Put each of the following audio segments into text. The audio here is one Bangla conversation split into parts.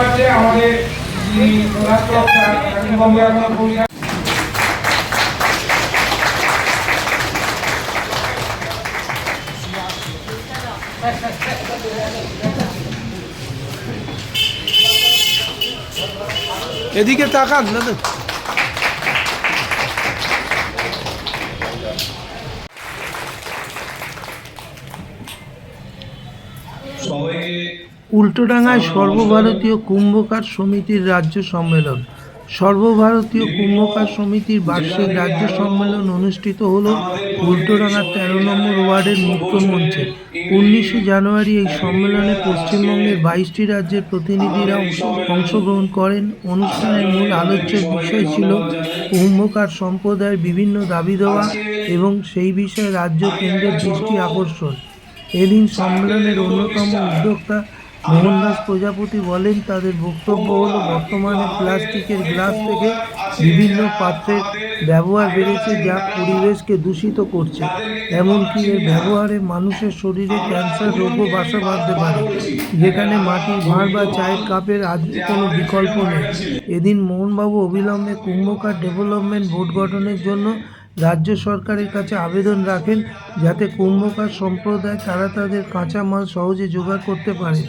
হচ্ছে আমাদের যিনি প্রধান এদিকে তাকান দাদা সবাইকে উল্টোডাঙ্গায় সর্বভারতীয় কুম্ভকার সমিতির রাজ্য সম্মেলন। সর্বভারতীয় কুম্ভকার সমিতির বার্ষিক রাজ্য সম্মেলন অনুষ্ঠিত হল উল্টোডাঙ্গার তেরো নম্বর ওয়ার্ডের মুক্ত মঞ্চে। উনিশে জানুয়ারি এই সম্মেলনে পশ্চিমবঙ্গের বাইশটি রাজ্যের প্রতিনিধিরা অংশগ্রহণ করেন। অনুষ্ঠানের মূল আলোচ্য বিষয় ছিল কুম্ভকার সম্প্রদায়ের বিভিন্ন দাবি দেওয়া এবং সেই বিষয়ে রাজ্য কেন্দ্রের দৃষ্টি আকর্ষণ। এদিন সম্মেলনের অন্যতম উদ্যোক্তা মোহনদাস প্রজাপতি বলেন, তাদের বক্তব্য হলো, বর্তমানে প্লাস্টিকের গ্লাস থেকে বিভিন্ন পাত্রের ব্যবহার বেড়েছে যা পরিবেশকে দূষিত করছে। এমনকি এর ব্যবহারে মানুষের শরীরে ক্যান্সার রোগও বাসা বাঁধতে পারে, যেখানে মাটির ভাঁড় বা চায়ের কাপের আজ কোনো বিকল্প নেই। এদিন মোহনবাবু অবিলম্বে কুম্ভকার ডেভেলপমেন্ট বোর্ড গঠনের জন্য রাজ্য সরকারের কাছে আবেদন রাখেন, যাতে কুম্ভকার সম্প্রদায় তারা তাদের কাঁচামাল সহজে জোগাড় করতে পারে।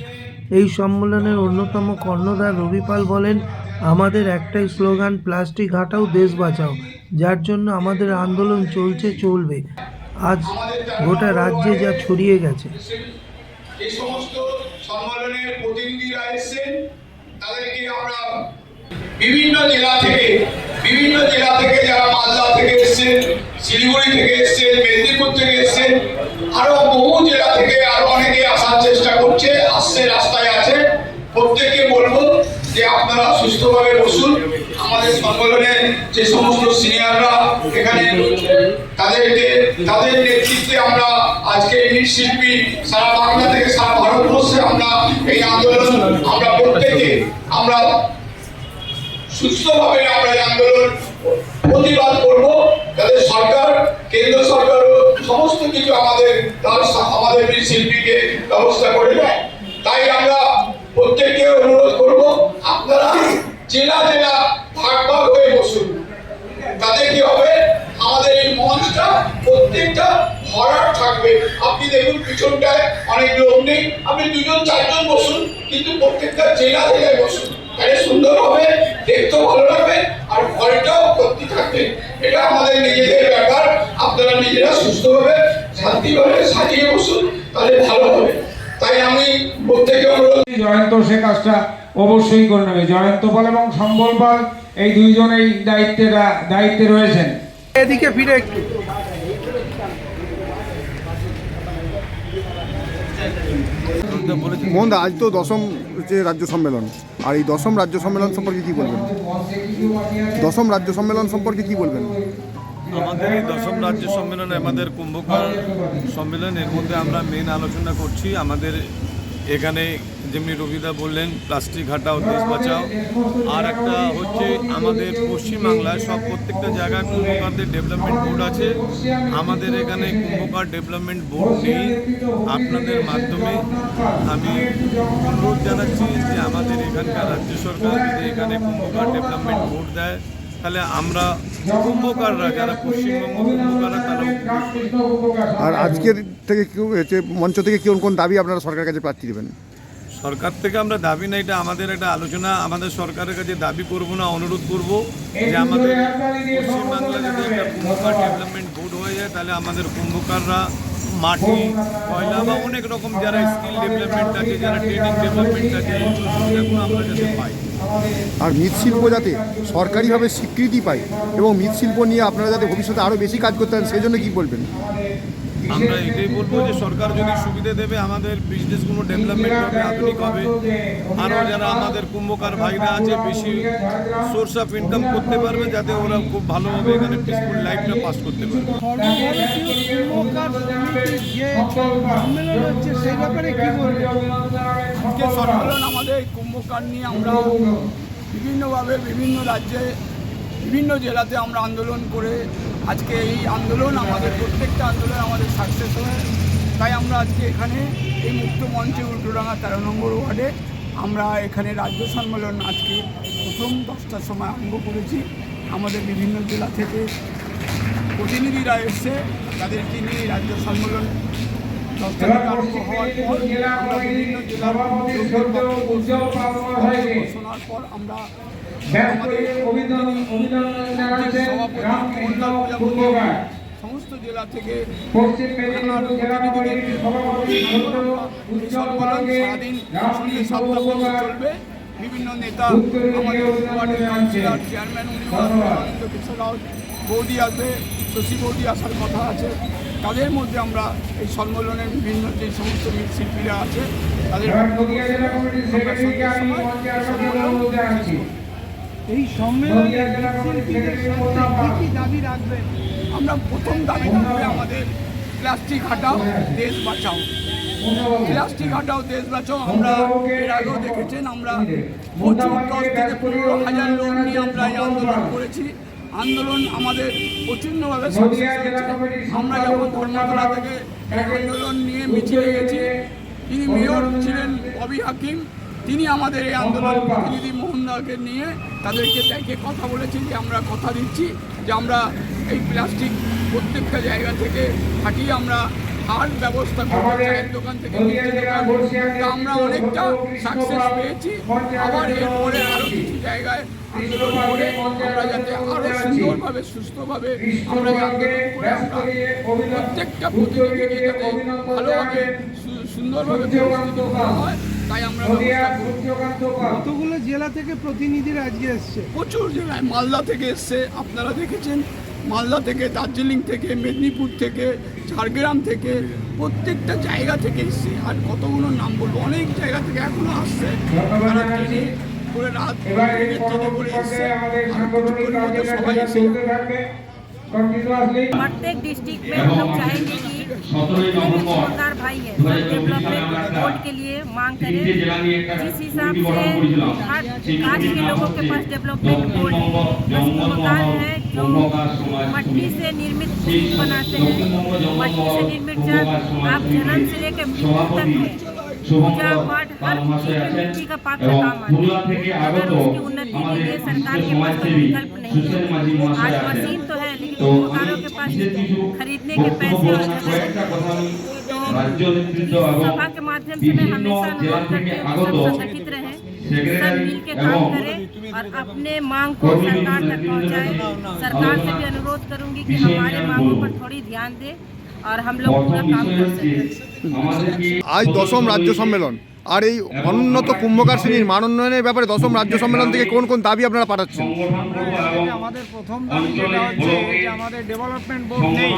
এই সম্মেলনের অন্যতম কর্ণধার রবিপাল বলেন, আমাদের একটাই স্লোগান, প্লাস্টিক হাটাও, দেশ বাঁচাও, যার জন্য আমাদের আন্দোলন চলছে, চলবে। আজ গোটা রাজ্যে যা ছড়িয়ে গেছে। এই সমস্ত সম্মেলনের প্রতিনিধিরা এসেছেন, তাদেরকে আমরা বিভিন্ন জেলা থেকে, বিভিন্ন জেলা থেকে যারা মালদা থেকে এসেছেন, শিলিগুড়ি থেকে এসেছেন, মেদিনীপুর থেকে এসেছেন, আরও বহু জেলা থেকে আরও অনেকে আসার চেষ্টা করছে আসছে রাস্তায় আছে প্রত্যেককে বলব যে আপনারা সুস্থভাবে বসুন। আমাদের সম্মেলনে যে সমস্ত সিনিয়ররা এখানে তাদেরকে তাদের নেতৃত্বে আমরা আজকে শিল্পী সারা বাংলা থেকে সারা ভারতবর্ষে আমরা এই আন্দোলন আমরা প্রত্যেকে আমরা সুস্থভাবে আমরা এই আন্দোলন প্রতিবাদ করব। তাদের সরকার, কেন্দ্র সরকারও সমস্ত কিছু আমাদের তার আমাদের এই শিল্পীকে ব্যবস্থা করে দেয়। তাই আমরা প্রত্যেককে অনুরোধ করব, আপনারা জেলা জেলা ভাগ ভাগ হয়ে বসুন। তাতে কি হবে? আমাদের এই মঞ্চটা প্রত্যেকটা ভরাট থাকবে। আপনি দেখুন, পিছনটায় অনেক লোক নেই। আপনি দুজন, চারজন বসুন, কিন্তু প্রত্যেকটা জেলা জেলায় বসুন। তাহলে সুন্দর হবে, দেখতেও ভালো লাগবে, আর ভয়টাও ভর্তি থাকবে। এটা আমাদের নিজেদের ব্যাপার। আপনারা নিজেরা সুস্থভাবে, শান্তিভাবে সাজিয়ে বসুন, তাহলে ভালো হবে। তাই আমি প্রত্যেকে অনুরোধ জয়ন্ত সে কাজটা অবশ্যই করে নেবে জয়ন্ত পাল এবং সম্বল পাল এই দুইজন এই দায়িত্বে দায়িত্বে রয়েছেন। এদিকে ফিরে একটু। মোহনদা আজ তো দশম যে রাজ্য সম্মেলন। আর এই দশম রাজ্য সম্মেলন সম্পর্কে কি বলবেন? দশম রাজ্য সম্মেলন সম্পর্কে কি বলবেন? আমাদের এই দশম রাজ্য সম্মেলনে আমাদের কুম্ভকার সম্মেলন এর মধ্যে আমরা মেন আলোচনা করছি। আমাদের এখানে যেমনি রবিদা বললেন, প্লাস্টিক হাটাও, দেশ বাঁচাও। আর একটা হচ্ছে আমাদের পশ্চিমবাংলায় সব প্রত্যেকটা জায়গায় কুম্ভকারদের ডেভেলপমেন্ট বোর্ড আছে। আমাদের এখানে কুম্ভকার ডেভেলপমেন্ট বোর্ড নেই। আপনাদের মাধ্যমে আমি অনুরোধ জানাচ্ছি যে আমাদের এখানকার রাজ্য সরকার যদি এখানে কুম্ভকার ডেভেলপমেন্ট বোর্ড দেয়, তাহলে আমরা কুম্ভকাররা, যারা পশ্চিমবঙ্গ কুম্ভকাররা তারা আর আজকের থেকে কেউ হচ্ছে মঞ্চ থেকে কোন কোন দাবি আপনারা সরকারের কাছে প্রার্থী দেবেন? সরকার থেকে আমরা দাবি না এটা আমাদের একটা আলোচনা। আমাদের সরকারের কাছে দাবি করব না অনুরোধ করব যে আমাদের পশ্চিমবাংলা যদি একটা কুম্ভকার ডেভেলপমেন্ট বোর্ড হয়ে যায় তাহলে আমাদের কুম্ভকাররা মাটি কয়লা বা অনেক রকম যারা স্কিল ডেভেলপমেন্ট আছে যারা ট্রেনিং ডেভেলপমেন্ট আছে এই সুবিধাগুলো আমরা যাতে পাই। আর মৃৎশিল্প যাতে সরকারিভাবে স্বীকৃতি পায় এবং মৃৎশিল্প নিয়ে আপনারা যাতে ভবিষ্যতে আরও বেশি কাজ করতে পারেন সেই জন্য কী বলবেন? আমরা এটাই বলব যে সরকার যদি সুবিধা দেবে, আমাদের বিজনেসগুলো ডেভেলপমেন্ট হবে আধুনিক হবে। আরও যারা আমাদের কুম্ভকার ভাইরা আছে, বেশি সোর্স অফ ইনকাম করতে পারবে, যাতে ওরা খুব ভালোভাবে এখানে পিসফুল লাইফটা পাস করতে পারবে আজকে সম্মেলন আমাদের এই কুম্ভকার নিয়ে আমরা বিভিন্নভাবে বিভিন্ন রাজ্যে, বিভিন্ন জেলাতে আমরা আন্দোলন করে আজকে এই আন্দোলন আমাদের প্রত্যেকটা আন্দোলন আমাদের সাকসেস হয়। তাই আমরা আজকে এখানে এই মুক্ত মঞ্চে উল্টোডাঙ্গা তেরো নম্বর ওয়ার্ডে আমরা এখানে রাজ্য সম্মেলন আজকে প্রথম দশটার সময় আরম্ভ করেছি। আমাদের বিভিন্ন জেলা থেকে প্রতিনিধিরা এসছে তাদেরকে নিয়ে রাজ্য সম্মেলন দশটা থেকে আরম্ভ হওয়ার পর আমরা বিভিন্ন জেলার শোনার পর আমরা ব্যাস করে অভিনন্দন অভিনন্দন জানাচ্ছেন রামকৃষ্ণ কুম্ভকার সমস্ত জেলা থেকে পশ্চিম মেদিনীপুর জেলা কমিটির সভাপতি উজ্জ্বল পালকে রামকৃষ্ণ সপ্তাহ বিভিন্ন নেতা আমাদের চেয়ারম্যান উনি ধন্যবাদ। আনন্দ বৌদি আসবে। শশী বৌদি আসার কথা আছে। তাদের মধ্যে আমরা এই সম্মেলনের বিভিন্ন যে সমস্ত শিল্পীরা আছে তাদের এই দাবি রাখবেন? আমরা প্রথম দাবি থাকবে আমাদের প্লাস্টিক হাটাও, দেশ বাঁচাও। প্লাস্টিক হাটাও, দেশ বাঁচাও। আমরা এর আগেও দেখেছেন, আমরা প্রচুর দশ থেকে পনেরো হাজার লোক নিয়ে আমরা এই আন্দোলন করেছি। আন্দোলন আমাদের। কমিটির আমরা যখন ধর্মতলা থেকে আন্দোলন নিয়ে মিছিলে গেছি, তিনি মেয়র ছিলেন ববি হাকিম। তিনি আমাদের এই আন্দোলন প্রতিনিধি মোহনদাকে নিয়ে তাদেরকে ডেকে কথা বলেছি যে আমরা কথা দিচ্ছি যে আমরা এই প্লাস্টিক প্রত্যেকটা জায়গা থেকে হাঁটিয়ে আমরা আর ব্যবস্থা করব চায়ের দোকান থেকে আমরা অনেকটা সাকসেস পেয়েছি। আবার এরপরে আরও কিছু জায়গায় আন্দোলন করে আমরা যাতে আরও সুন্দরভাবে সুস্থভাবে আমরা আন্দোলন করে আমরা প্রত্যেকটা প্রতিনিধিকে যাতে ভালোভাবে সুন্দরভাবে পরিস্থিতি হয়। তাই আমরা নদিয়া ব্যবস্থা করব। সূর্যকান্ত পাল কতগুলো জেলা থেকে প্রতিনিধিরা আজকে এসছে প্রচুর জেলায় মালদা থেকে এসছে আপনারা দেখেছেন মালদা থেকে দার্জিলিং থেকে মেদিনীপুর থেকে ঝাড়গ্রাম থেকে প্রত্যেকটা জায়গা থেকে এসছে আর কতগুলো নাম বলবো অনেক জায়গা থেকে এখনো আসছে ধন্যবাদ তারা জানাচ্ছি। ট্রেনে করে রাত এবার এই ট্রেনে করে পরবর্তী এসছে পর্যায়ে আমাদের আর সাংগঠনিক কিছুক্ষণের মধ্যে কার্যক্রম সবাই এসে চলতে থাকবে কন্টিনিউয়াসলি प्रत्येक डिस्ट्रिक्ट में हम लोग चाहेंगे कि ईमानदार भाई हैं। सब डेवलपमेंट बोर्ड के लिए मांग करें। जिस हिसाब से हर कास्ट के लोगों के पास डेवलपमेंट बोर्ड कुंभकार है। जो मट्टी से निर्मित बनाते हैं। मट्टी से निर्मित जग आप जन्म से लेकर मृत्यु तक है। पूजा पाठ हर मिट्टी का पात्र काम आता है। अगर उसकी उन्नति के लिए सरकार के पास कोई विकल्प नहीं है। आज मशीन तो है लेकिन कुम्भकारों के पास खरीदने लेके पैसे सभा के माध्यम से मैं हमेशा अनुरोध करती हूँ सब संगठित रहे सब मिल के काम करें और अपने मांग को सरकार तक पहुँचाए सरकार से भी अनुरोध करूँगी कि हमारे मांगों पर थोड़ी ध्यान दें और हम लोग पूरा काम कर सकें आज दसम राज्य सम्मेलन আর এই অনুন্নত কুম্ভকার শ্রেণির মান উন্নয়নের ব্যাপারে দশম রাজ্য সম্মেলন থেকে কোন কোন দাবি আপনারা পাঠাচ্ছেন? আমাদের প্রথম দাবি যেটা হচ্ছে যে আমাদের ডেভেলপমেন্ট বোর্ড নেই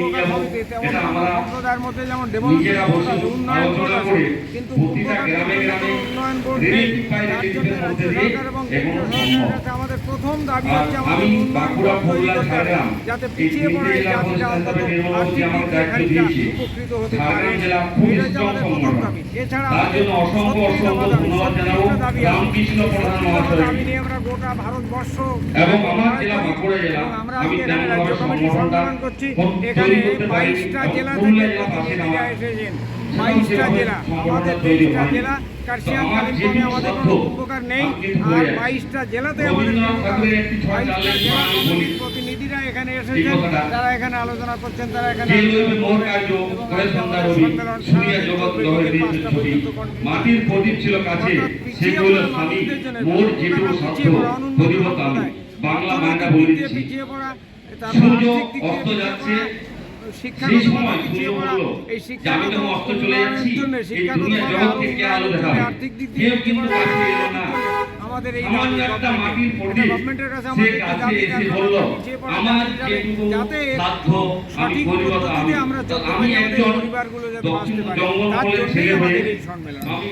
কুম্ভকার সমিতি তেমন সম্প্রদায়ের মধ্যে যেমন ডেভেলপমেন্ট বোর্ড আছে উন্নয়ন বোর্ড আছে কিন্তু উন্নয়ন বোর্ড নেই তার জন্য রাজ্য সরকার এবং কেন্দ্রীয় সরকারের কাছে আমাদের প্রথম দাবি হচ্ছে আমাদের উন্নয়ন বোর্ড তৈরি করতে হবে যাতে পিছিয়ে পড়া এই জাতিটা অন্তত আর্থিক দিক দিয়েছে। উপকৃত হতে পারে। এটা হচ্ছে আমাদের প্রথম দাবি। এছাড়া তার জন্য অসংখ্য অসংখ্য ধন্যবাদ জানাব। রামকৃষ্ণ প্রধান মহাশয়। এবং আমার জেলা বাঁকুড়া জেলা আমি তেমনভাবে সংগঠনটা করছি। তৈরি এখানে করতে পারিনি। বাইশটা পুরুলিয়া জেলা পাশে নেওয়া বাইশটা জেলা। আমাদের তেইশটা জেলা কার্শিয়াং কালিম্পংয়ে আমাদের কোনো উপকার নেই। আর বাইশটা জেলাতে আমাদের বাইশটা জেলা এখানে এসেছেন। তারা এখানে আলোচনা করছেন তারা এখানে মাটির প্রদীপ ছিল কাছে। সেগুলো স্বামী। মোর যেটুকু সাধ্য পড়া, আমি বাংলা গানটা বলে দিচ্ছি সূর্য অস্ত যাচ্ছে। বলল এই যে আমি চলে যাচ্ছি। এই দুনিয়া জগৎ থেকে আলো দিয়ে কেউ কিন্তু আমাদের এই গভর্নমেন্টের। কাছে আমাদের দাবি, যাতে সঠিক পদ্ধতিতে আমরা যত পারি, আমাদের পরিবারগুলো যাতে বাঁচতে পারে। তার জন্যই আমাদের এই সম্মেলন। আমি